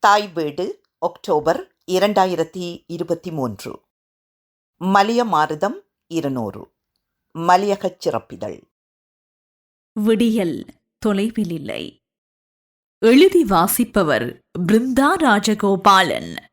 தாய் வீடு ஒக்டோபர் இரண்டாயிரத்தி இருபத்தி மூன்று மலிய மாருதம் இருநூறு. மலியகச் சிறப்பிதழ். விடியல் தொலைவில் இல்லை எழுதி வாசிப்பவர் பிருந்தா ராஜகோபாலன்.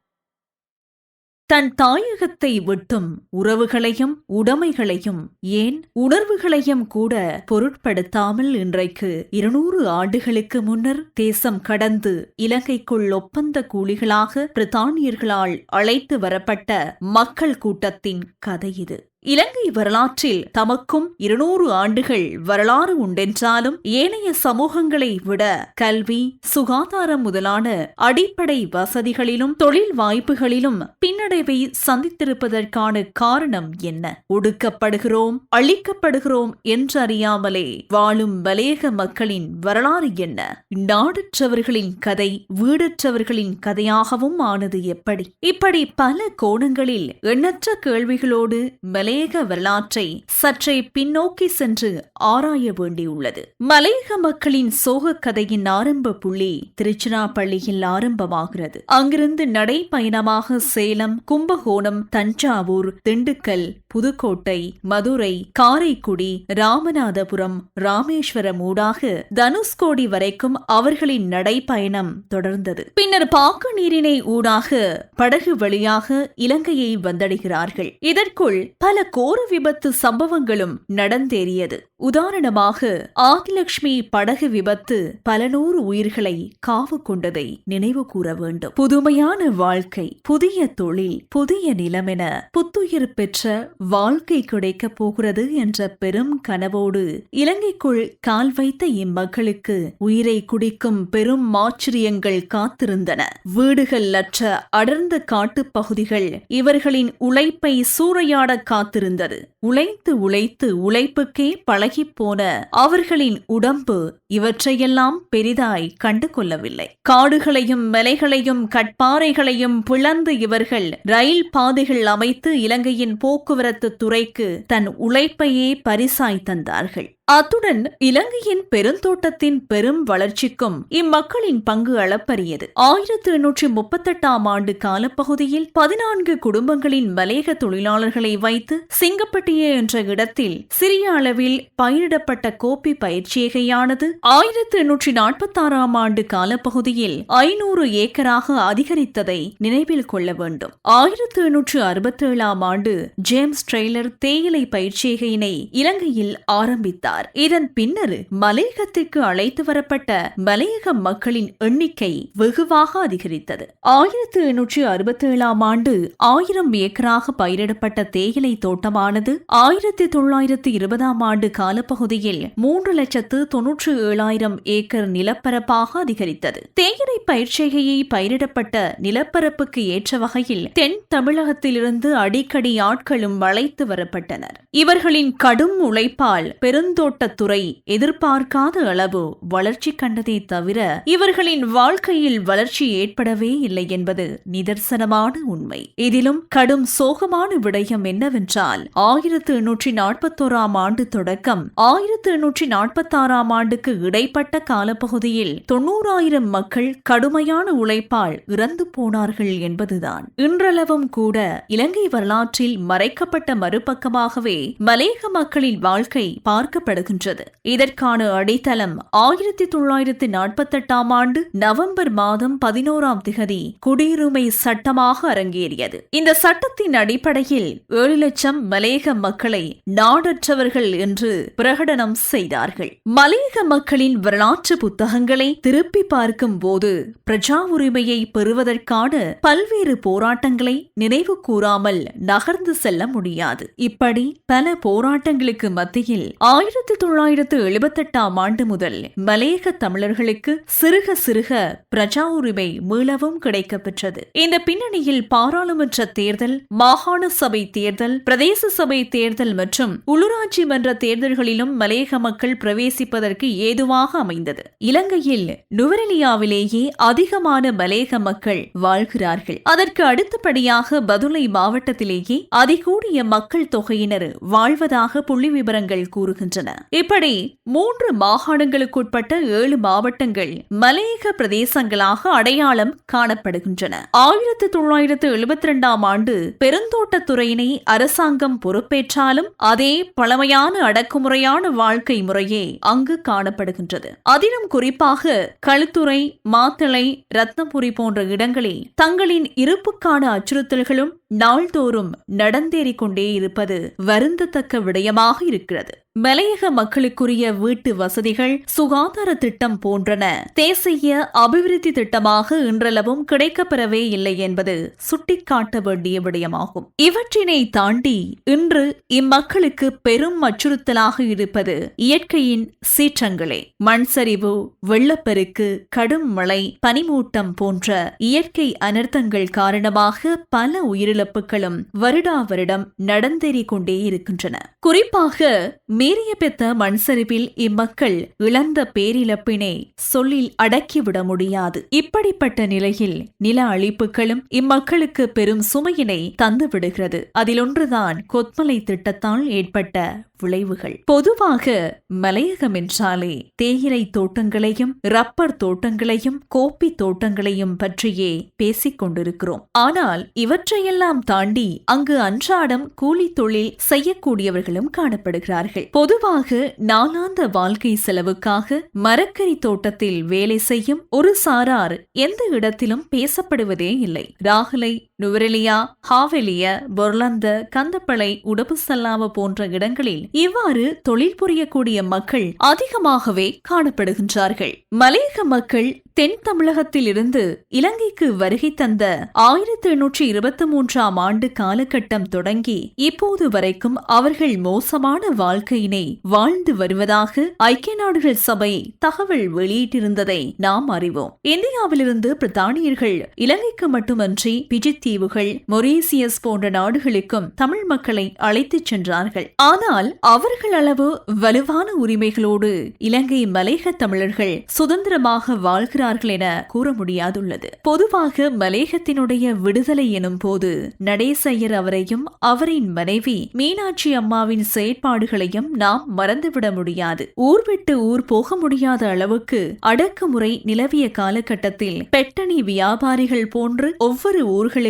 தன் தாயகத்தை விட்டும் உறவுகளையும் உடைமைகளையும் ஏன் உணர்வுகளையும் கூட பொருட்படுத்தாமல் இன்றைக்கு இருநூறு ஆண்டுகளுக்கு முன்னர் தேசம் கடந்து இலங்கைக்குள் ஒப்பந்த கூலிகளாக பிரித்தானியர்களால் அழைத்து வரப்பட்ட மக்கள் கூட்டத்தின் கதை இது. இலங்கை வரலாற்றில் தமக்கும் இருநூறு ஆண்டுகள் வரலாறு உண்டென்றாலும் ஏனைய சமூகங்களை விட கல்வி சுகாதாரம் முதலான அடிப்படை வசதிகளிலும் தொழில் வாய்ப்புகளிலும் பின்னடைவை சந்தித்திருப்பதற்கான காரணம் என்ன? ஒடுக்கப்படுகிறோம் அழிக்கப்படுகிறோம் என்றறியாமலே வாழும் மலையக மக்களின் வரலாறு என்ன? நாடற்றவர்களின் கதை வீடற்றவர்களின் கதையாகவும் ஆனது எப்படி? இப்படி பல கோணங்களில் எண்ணற்ற கேள்விகளோடு மலையக வரலாற்றை சற்றே பின்னோக்கி சென்று ஆராய வேண்டியுள்ளது. மலையக மக்களின் சோக கதையின் ஆரம்ப புள்ளி திருச்சிராப்பள்ளியில் ஆரம்பமாகிறது. அங்கிருந்து நடைப்பயணமாக சேலம் கும்பகோணம் தஞ்சாவூர் திண்டுக்கல் புதுக்கோட்டை மதுரை காரைக்குடி ராமநாதபுரம் ராமேஸ்வரம் ஊடாக தனுஷ்கோடி வரைக்கும் அவர்களின் நடைப்பயணம் தொடர்ந்தது. பின்னர் பாக்கு நீரினை ஊடாக படகு வழியாக இலங்கையை வந்தடைகிறார்கள். இதற்குள் பல கோர விபத்து சம்பவங்களும் நடந்தேறியது. உதாரணமாக ஆதிலட்சுமி படகு விபத்து பல நூறு உயிர்களை காவு கொண்டதை நினைவு கூற வேண்டும். புதுமையான வாழ்க்கை புதிய தொழில் புதிய நிலமென புத்துயிர் பெற்ற வாழ்க்கை கிடைக்கப் போகிறது என்ற பெரும் கனவோடு இலங்கைக்குள் கால் வைத்த இம்மக்களுக்கு உயிரை குடிக்கும் பெரும் ஆச்சரியங்கள் காத்திருந்தன. வீடுகள் அற்ற அடர்ந்த காட்டுப் பகுதிகள் இவர்களின் உழைப்பை சூறையாட காத்திருந்தது. உழைத்து உழைத்து உழைப்புக்கே பழகிப் போன அவர்களின் உடம்பு இவற்றையெல்லாம் பெரிதாய் கண்டு கொள்ளவில்லை காடுகளையும் மலைகளையும் கட்பாறைகளையும் பிளந்து இவர்கள் ரயில் பாதைகள் அமைத்து இலங்கையின் போக்குவரத்து துறைக்கு தன் உழைப்பையே பரிசாய் தந்தார்கள். அத்துடன் இலங்கையின் பெருந்தோட்டத்தின் பெரும் வளர்ச்சிக்கும் இம்மக்களின் பங்கு அளப்பரியது. ஆயிரத்தி எண்ணூற்றி முப்பத்தெட்டாம் ஆண்டு காலப்பகுதியில் பதினான்கு குடும்பங்களின் மலேக தொழிலாளர்களை வைத்து சிங்கப்பட்டிய என்ற இடத்தில் சிறிய அளவில் பயிரிடப்பட்ட கோப்பி பயிற்சியகையானது ஆயிரத்தி எண்ணூற்றி நாற்பத்தாறாம் ஆண்டு காலப்பகுதியில் ஐநூறு ஏக்கராக அதிகரித்ததை நினைவில் கொள்ள வேண்டும். ஆயிரத்தி எண்ணூற்று அறுபத்தேழாம் ஆண்டு ஜேம்ஸ் ட்ரெய்லர் தேயிலை பயிற்சியகையினை இலங்கையில் ஆரம்பித்தார். இருந்தார் இதன் பின்னர் மலையகத்திற்கு அழைத்து வரப்பட்ட மலையக மக்களின் எண்ணிக்கை வெகுவாக அதிகரித்தது. ஆயிரத்தி எண்ணூற்றி அறுபத்தி ஏழாம் ஆண்டு ஆயிரம் ஏக்கராக பயிரிடப்பட்ட தேயிலை தோட்டமானது ஆயிரத்தி தொள்ளாயிரத்தி இருபதாம் ஆண்டு காலப்பகுதியில் மூன்று லட்சத்து தொன்னூற்று ஏழாயிரம் ஏக்கர் நிலப்பரப்பாக அதிகரித்தது. தேயிலை பயிற்சிகையை பயிரிடப்பட்ட நிலப்பரப்புக்கு ஏற்ற வகையில் தென் தமிழகத்திலிருந்து அடிக்கடி ஆட்களும் வளைத்து வரப்பட்டனர். இவர்களின் கடும் உழைப்பால் பெருந்தோ தோட்டத்துறை எதிர்பார்க்காத அளவு வளர்ச்சி கண்டதே தவிர இவர்களின் வாழ்க்கையில் வளர்ச்சி ஏற்படவே இல்லை என்பது நிதர்சனமான உண்மை. இதிலும் கடும் சோகமான விடயம் என்னவென்றால் ஆயிரத்து எண்ணூற்றி நாற்பத்தோராம் ஆண்டு தொடக்கம் ஆயிரத்து எண்ணூற்றி நாற்பத்தாறாம் ஆண்டுக்கு இடைப்பட்ட காலப்பகுதியில் தொன்னூறாயிரம் மக்கள் கடுமையான உழைப்பால் இறந்து போனார்கள் என்பதுதான். இன்றளவும் கூட இலங்கை வரலாற்றில் மறைக்கப்பட்ட மறுபக்கமாகவே மலேக மக்களின் வாழ்க்கை பார்க்கப்பட செயல்படுகின்றது இதற்கான அடித்தளம் ஆயிரத்தி தொள்ளாயிரத்தி நாற்பத்தெட்டாம் ஆண்டு நவம்பர் மாதம் பதினோராம் திகதி குடியுரிமை சட்டமாக அரங்கேறியது. இந்த சட்டத்தின் அடிப்படையில் ஏழு லட்சம் மலேக மக்களை நாடற்றவர்கள் என்று பிரகடனம் செய்தார்கள். மலேக மக்களின் வரலாற்று புத்தகங்களை திருப்பி பார்க்கும் போது பிரஜா உரிமையை பெறுவதற்கான பல்வேறு போராட்டங்களை நினைவு கூறாமல் நகர்ந்து செல்ல முடியாது. இப்படி பல போராட்டங்களுக்கு மத்தியில் ஆயிரத்தி ஆயிரத்தி தொள்ளாயிரத்து எழுபத்தெட்டாம் ஆண்டு முதல் மலையக தமிழர்களுக்கு சிறுக சிறுக பிரஜா உரிமை மீளவும் கிடைக்கப்பெற்றது. இந்த பின்னணியில் பாராளுமன்ற தேர்தல் மாகாண சபை தேர்தல் பிரதேச சபை தேர்தல் மற்றும் உள்ளூராட்சி மன்ற தேர்தல்களிலும் மலையக மக்கள் பிரவேசிப்பதற்கு ஏதுவாக அமைந்தது. இலங்கையில் நுவரெலியாவிலேயே அதிகமான மலையக மக்கள் வாழ்கிறார்கள். அதற்கு அடுத்தபடியாக பதுளை மாவட்டத்திலேயே அதிகூடிய மக்கள் தொகையினர் வாழ்வதாக புள்ளி விவரங்கள் கூறுகின்றன. இப்படி மூன்று மாகாணங்களுக்குட்பட்ட ஏழு மாவட்டங்கள் மலையக பிரதேசங்களாக அடையாளம் காணப்படுகின்றன. ஆயிரத்தி தொள்ளாயிரத்து எழுபத்தி இரண்டாம் ஆண்டு பெருந்தோட்டத்துறையினை அரசாங்கம் பொறுப்பேற்றாலும் அதே பழமையான அடக்குமுறையான வாழ்க்கை முறையே அங்கு காணப்படுகின்றது. அதிலும் குறிப்பாக களுத்துறை மாத்தளை ரத்னபுரி போன்ற இடங்களில் தங்களின் இருப்புக்கான அச்சுறுத்தல்களும் நாள்தோறும் நடந்தேறிக் கொண்டே இருப்பது வருந்தத்தக்க விடயமாக இருக்கிறது. மலையக மக்களுக்குரிய வீட்டு வசதிகள் சுகாதார திட்டம் போன்றன தேசிய அபிவிருத்தி திட்டமாக இன்றளவும் கிடைக்கப்பெறவே இல்லை என்பது சுட்டிக்காட்ட வேண்டிய விடயமாகும். இவற்றினை தாண்டி இன்று இம்மக்களுக்கு பெரும் அச்சுறுத்தலாக இருப்பது இயற்கையின் சீற்றங்களே. மண் சரிவு வெள்ளப்பெருக்கு கடும் மழை பனிமூட்டம் போன்ற இயற்கை அனர்த்தங்கள் காரணமாக பல உயிரிழப்புகளும் வருடா வருடம் நடந்தேறிக் கொண்டே இருக்கின்றன. குறிப்பாக மீறிய பெத்த மண்சரிவில் இம்மக்கள் இழந்த பேரிழப்பினை சொல்லில் அடக்கிவிட முடியாது. இப்படிப்பட்ட நிலையில் நில அழிப்புகளும் இம்மக்களுக்கு பெரும் சுமையினை தந்துவிடுகிறது. அதிலொன்றுதான் கொத்மலை திட்டத்தால் ஏற்பட்ட விளைவுகள். பொதுவாக மலையகம் என்றாலே தேயிலை தோட்டங்களையும் ரப்பர் தோட்டங்களையும் கோப்பி தோட்டங்களையும் பற்றியே பேசிக் கொண்டிருக்கிறோம் ஆனால் இவற்றையெல்லாம் தாண்டி அங்கு அன்றாடம் கூலி தொழில் செய்யக்கூடியவர்களும் காணப்படுகிறார்கள். பொதுவாக நாளாந்த வாழ்க்கை செலவுக்காக மரக்கறி தோட்டத்தில் வேலை செய்யும் ஒரு சாரார் எந்த இடத்திலும் பேசப்படுவதே இல்லை. ராகுலை நுவரெலியா ஹாவெலிய பொர்லந்த கந்தப்பளை உடபுசல்லாம போன்ற இடங்களில் இவ்வாறு தொழில் புரியக்கூடிய மக்கள் அதிகமாகவே காணப்படுகின்றார்கள். மலையக மக்கள் தென் தமிழகத்தில் இருந்து இலங்கைக்கு வருகை தந்த ஆயிரத்தி எண்ணூற்றி இருபத்தி மூன்றாம் ஆண்டு காலகட்டம் தொடங்கி இப்போது வரைக்கும் அவர்கள் மோசமான வாழ்க்கையினை வாழ்ந்து வருவதாக ஐக்கிய நாடுகள் சபை தகவல் வெளியிட்டிருந்ததை நாம் அறிவோம். இந்தியாவிலிருந்து பிரித்தானியர்கள் இலங்கைக்கு மட்டுமன்றி பிஜித் தீவுகள் மொரீசியஸ் போன்ற நாடுகளுக்கும் தமிழ் மக்களை அழைத்துச் சென்றார்கள். ஆனால் அவர்கள் அளவு வலுவான உரிமைகளோடு இலங்கை மலேக தமிழர்கள் சுதந்திரமாக வாழ்கிறார்கள் என கூற முடியாதுள்ளது. பொதுவாக மலேகத்தினுடைய விடுதலை எனும் போது நடேசையர் அவரையும் அவரின் மனைவி மீனாட்சி அம்மாவின் செயற்பாடுகளையும் நாம் மறந்துவிட முடியாது. ஊர் விட்டு ஊர் போக முடியாத அளவுக்கு அடக்குமுறை நிலவிய காலகட்டத்தில் பெட்டணி வியாபாரிகள் போன்று ஒவ்வொரு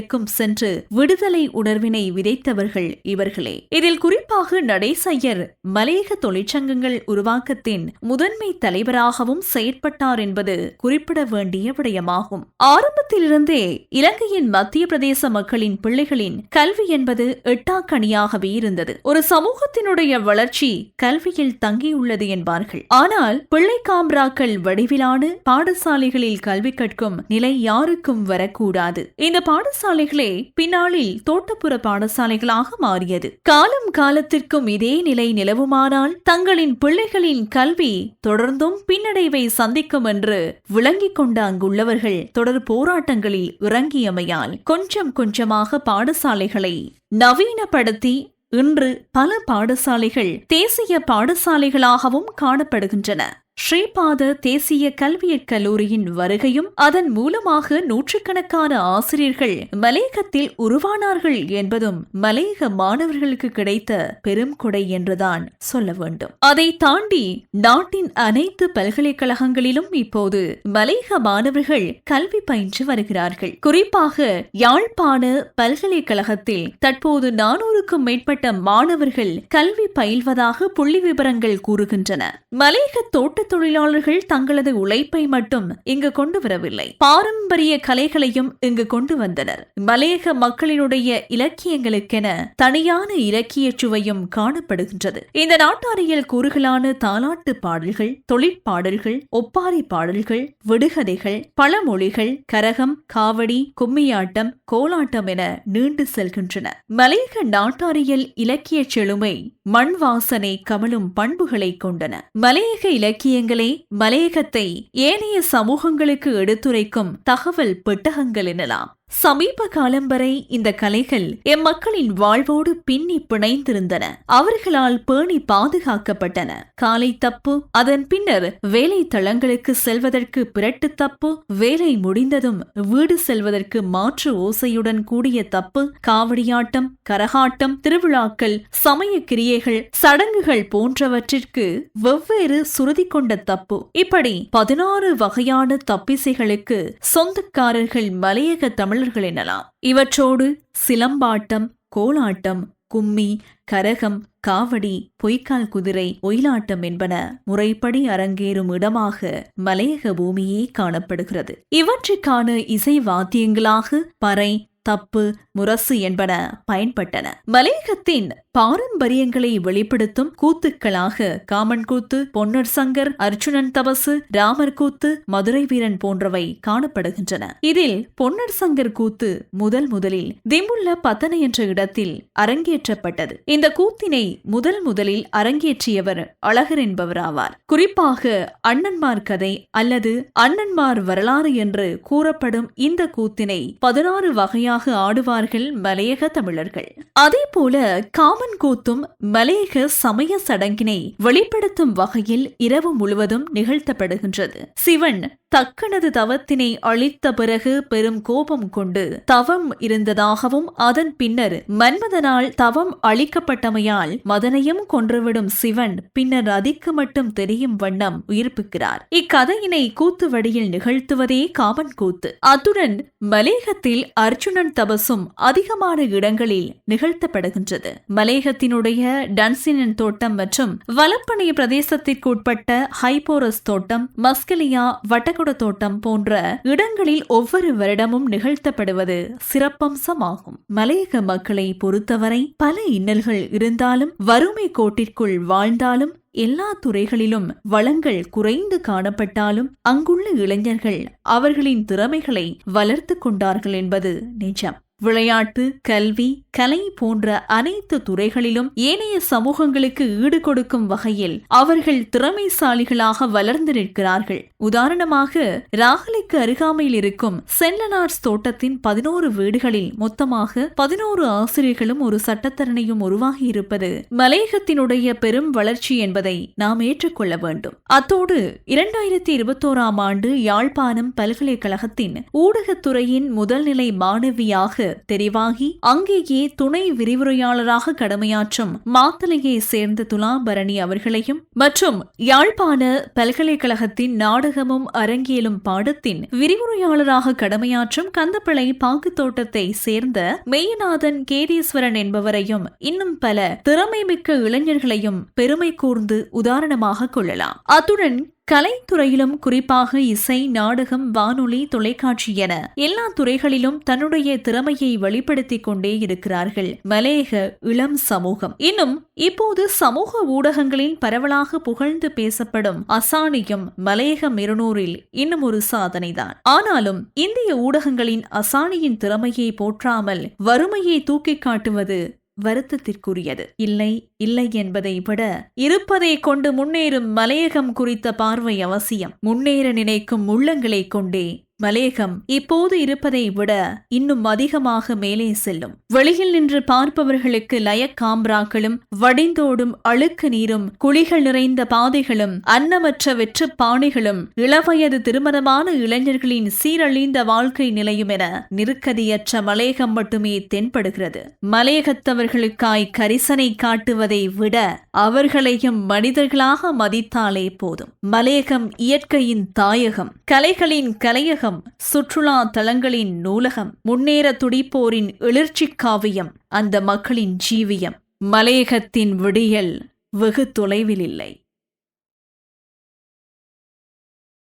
வரைக்கும் சென்று விடுதலை உணர்வினை விதைத்தவர்கள் இவர்களே. இதில் குறிப்பாக நடேசையர் மலையக தொழிற்சங்கங்கள் உருவாக்கத்தின் முதன்மை தலைவராகவும் செயற்பட்டார் என்பது குறிப்பிட வேண்டிய விடயமாகும். ஆரம்பத்திலிருந்தே இலங்கையின் மத்திய பிரதேச மக்களின் பிள்ளைகளின் கல்வி என்பது எட்டாக்கணியாகவே இருந்தது. ஒரு சமூகத்தினுடைய வளர்ச்சி கல்வியில் தங்கியுள்ளது என்பார்கள். ஆனால் பிள்ளை காம்ராக்கள் வடிவிலான பாடசாலைகளில் கல்வி கற்கும் நிலை யாருக்கும் வரக்கூடாது. இந்த பாடசாலை பாடசாலைகளே பின்னாளில் தோட்டப்புற பாடசாலைகளாக மாறியது. காலம் காலத்திற்கும் இதே நிலை நிலவுமானால் தங்களின் பிள்ளைகளின் கல்வி தொடர்ந்தும் பின்னடைவை சந்திக்கும் என்று விளங்கிக் கொண்ட அங்குள்ளவர்கள் தொடர் போராட்டங்களில் இறங்கியமையால் கொஞ்சம் கொஞ்சமாக பாடசாலைகளை நவீனப்படுத்தி இன்று பல பாடசாலைகள் தேசிய பாடசாலைகளாகவும் காணப்படுகின்றன. ஸ்ரீபாத தேசிய கல்வியற் கல்லூரியின் வருகையும் அதன் மூலமாக நூற்றுக்கணக்கான ஆசிரியர்கள் மலையகத்தில் உருவானார்கள் என்பதும் மலையக மாணவர்களுக்கு கிடைத்த பெரும் கொடை என்றுதான் சொல்ல வேண்டும். அதை தாண்டி நாட்டின் அனைத்து பல்கலைக்கழகங்களிலும் இப்போது மலையக மாணவர்கள் கல்வி பயின்று வருகிறார்கள். குறிப்பாக யாழ்ப்பாண பல்கலைக்கழகத்தில் தற்போது நானூறுக்கும் மேற்பட்ட மாணவர்கள் கல்வி பயில்வதாக புள்ளி விவரங்கள் கூறுகின்றன. மலையக தோட்ட தொழிலாளர்கள் தங்களது உழைப்பை மட்டும் இங்கு கொண்டு வரவில்லை. பாரம்பரிய கலைகளையும் இங்கு கொண்டு வந்தனர். மலையக மக்களினுடைய இலக்கியங்களுக்கென தனியான இலக்கிய சுவையும் காணப்படுகின்றது. இந்த நாட்டாரியல் கூறுகளான தாலாட்டு பாடல்கள் தொழிற்பாடல்கள் ஒப்பாரி பாடல்கள் விடுகதைகள் பழமொழிகள் கரகம் காவடி கும்மியாட்டம் கோலாட்டம் என நீண்டு செல்கின்றன. மலையக நாட்டாரியல் இலக்கிய செழுமை மண் வாசனை கமலும் பண்புகளை கொண்டன. மலையக இலக்கிய விஷயங்களே மலையகத்தை ஏனைய சமூகங்களுக்கு எடுத்துரைக்கும் தகவல் பெட்டகங்கள் எனலாம். சமீப காலம் வரை இந்த கலைகள் எம்மக்களின் வாழ்வோடு பின்னி பிணைந்திருந்தன. அவர்களால் பேணி பாதுகாக்கப்பட்டன. காலை தப்பு அதன் பின்னர் வேலை தளங்களுக்கு செல்வதற்கு பிரட்டு தப்பு வேலை முடிந்ததும் வீடு செல்வதற்கு மாற்று ஓசையுடன் கூடிய தப்பு காவடியாட்டம் கரகாட்டம் திருவிழாக்கள் சமய கிரியைகள் சடங்குகள் போன்றவற்றிற்கு வெவ்வேறு சுருதி கொண்ட தப்பு. இப்படி பதினாறு வகையான தப்பிசைகளுக்கு சொந்தக்காரர்கள் மலையக தமிழ் தமிழர்கள் எனலாம் இவற்றோடு சிலம்பாட்டம் கோலாட்டம் கும்மி கரகம் காவடி பொய்க்கால் குதிரை ஒயிலாட்டம் என்பன முறைப்படி அரங்கேறும் இடமாக மலையக பூமியே காணப்படுகிறது. இவற்றுக்கான இசை வாத்தியங்களாக பறை தப்பு முரசு என்பன பயன்பட்டன. மலையகத்தின் பாரம்பரியங்களை வெளிப்படுத்தும் கூத்துக்களாக காமன் கூத்து பொன்னர் சங்கர் அர்ஜுனன் தபசு ராமர் கூத்து மதுரை வீரன் போன்றவை காணப்படுகின்றன. இதில் பொன்னர் சங்கர் கூத்து முதல் முதலில் திமுல்ல பத்தனை என்ற இடத்தில் அரங்கேற்றப்பட்டது. இந்த கூத்தினை முதல் முதலில் அரங்கேற்றியவர் அழகர் என்பவராவார். குறிப்பாக அண்ணன்மார் கதை அல்லது அண்ணன்மார் வரலாறு என்று கூறப்படும் இந்த கூத்தினை பதினாறு வகையாக ஆடுவார்கள் மலையக தமிழர்கள். அதே போல காமன் கூத்தும் மலையக சமய சடங்கினை வெளிப்படுத்தும் வகையில் இரவு முழுவதும் நிகழ்த்தப்படுகின்றது. சிவன் தக்கனது தவத்தினை அழித்த பிறகு பெரும் கோபம் கொண்டு தவம் இருந்ததாகவும் அதன் பின்னர் மன்மதனால் தவம் அழிக்கப்பட்டமையால் மதனையும் கொன்றுவிடும் சிவன் பின்னர் அதிக்கு மட்டும் தெரியும் வண்ணம் உயிர்ப்பிக்கிறார். இக்கதையினை கூத்து வடியில் நிகழ்த்துவதே காமன் கூத்து. அத்துடன் மலேகத்தில் அர்ஜுனன் தபசும் அதிகமான இடங்களில் நிகழ்த்தப்படுகின்றது. மலே மலேகத்தினுடைய டன்சினன் தோட்டம் மற்றும் வலப்பனை பிரதேசத்திற்குட்பட்ட ஹைபோரஸ் தோட்டம் மஸ்கலியா வட்டகுட தோட்டம் போன்ற இடங்களில் ஒவ்வொரு வருடமும் நிகழ்த்தப்படுவது சிறப்பம்சமாகும். மலையக மக்களை பொறுத்தவரை பல இன்னல்கள் இருந்தாலும் வறுமை கோட்டிற்குள் வாழ்ந்தாலும் எல்லா துறைகளிலும் வளங்கள் குறைந்து காணப்பட்டாலும் அங்குள்ள இளைஞர்கள் அவர்களின் திறமைகளை வளர்த்து கொண்டார்கள் என்பது நிஜம். விளையாட்டு கல்வி கலை போன்ற அனைத்து துறைகளிலும் ஏனைய சமூகங்களுக்கு ஈடு கொடுக்கும் வகையில் அவர்கள் திறமைசாலிகளாக வளர்ந்து நிற்கிறார்கள். உதாரணமாக ராகலைக்கு அருகாமையில் இருக்கும் சென்லனார்ஸ் தோட்டத்தின் பதினோரு வீடுகளில் மொத்தமாக பதினோரு ஆசிரியர்களும் ஒரு சட்டத்தரணையும் உருவாகி இருப்பது மலையகத்தினுடைய பெரும் வளர்ச்சி என்பதை நாம் ஏற்றுக்கொள்ள வேண்டும். அத்தோடு இரண்டாயிரத்தி இருபத்தோராம் ஆண்டு யாழ்ப்பாணம் பல்கலைக்கழகத்தின் ஊடகத்துறையின் முதல்நிலை மாணவியாக தெரிவாகி அங்கேயே துணை விரிவுரையாளராக கடமையாற்றும் மாத்தலையை சேர்ந்த துலாபரணி அவர்களையும் மற்றும் யாழ்ப்பாண பல்கலைக்கழகத்தின் நாடகமும் அரங்கியலும் பாடத்தின் விரிவுரையாளராக கடமையாற்றும் கந்தப்பிள்ளை பாக்கு தோட்டத்தை சேர்ந்த மெய்யநாதன் கேதீஸ்வரன் என்பவரையும் இன்னும் பல திறமைமிக்க இளைஞர்களையும் பெருமை கூர்ந்து உதாரணமாக கொள்ளலாம். அத்துடன் கலைத்துறையிலும் குறிப்பாக இசை நாடகம் வானொலி தொலைக்காட்சி என எல்லா துறைகளிலும் தன்னுடைய திறமையை வெளிப்படுத்திக் கொண்டே இருக்கிறார்கள். மலையக இளம் சமூகம். இன்னும் இப்போது சமூக ஊடகங்களில் பரவலாக புகழ்ந்து பேசப்படும் அசானியம் மலையக இருநூறில் இன்னும் ஒரு சாதனைதான். ஆனாலும் இந்திய ஊடகங்களின் அசானியின் திறமையை போற்றாமல் வறுமையை தூக்கி காட்டுவது வருத்தத்திற்குரியது. இல்லை இல்லை என்பதை விட இருப்பதை கொண்டு முன்னேறும் மலையகம் குறித்த பார்வை அவசியம். முன்னேற நினைக்கும் உள்ளங்களை கொண்டே மலேகம் இப்போது இருப்பதை விட இன்னும் அதிகமாக மேலே செல்லும். வெளியில் நின்று பார்ப்பவர்களுக்கு லயக்காம்ராக்களும் வடிந்தோடும் அழுக்கு நீரும் குழிகள் நிறைந்த பாதைகளும் அன்னமற்ற வெற்று பாணிகளும் இளவயது திருமணமான இளைஞர்களின் சீரழிந்த வாழ்க்கை நிலையும் என நெருக்கதியற்ற மலேகம் மட்டுமே தென்படுகிறது. மலையகத்தவர்களுக்காய் கரிசனை காட்டுவதை விட அவர்களையும் மனிதர்களாக மதித்தாலே போதும். மலேகம் இயற்கையின் தாயகம். கலைகளின் கலையகம். சுற்றுலா தலங்களின் நூலகம் முன்னேற துடிப்போரின் எழுச்சி காவியம் அந்த மக்களின் ஜீவியம். மலையகத்தின் விடியல் வெகு தொலைவில் இல்லை.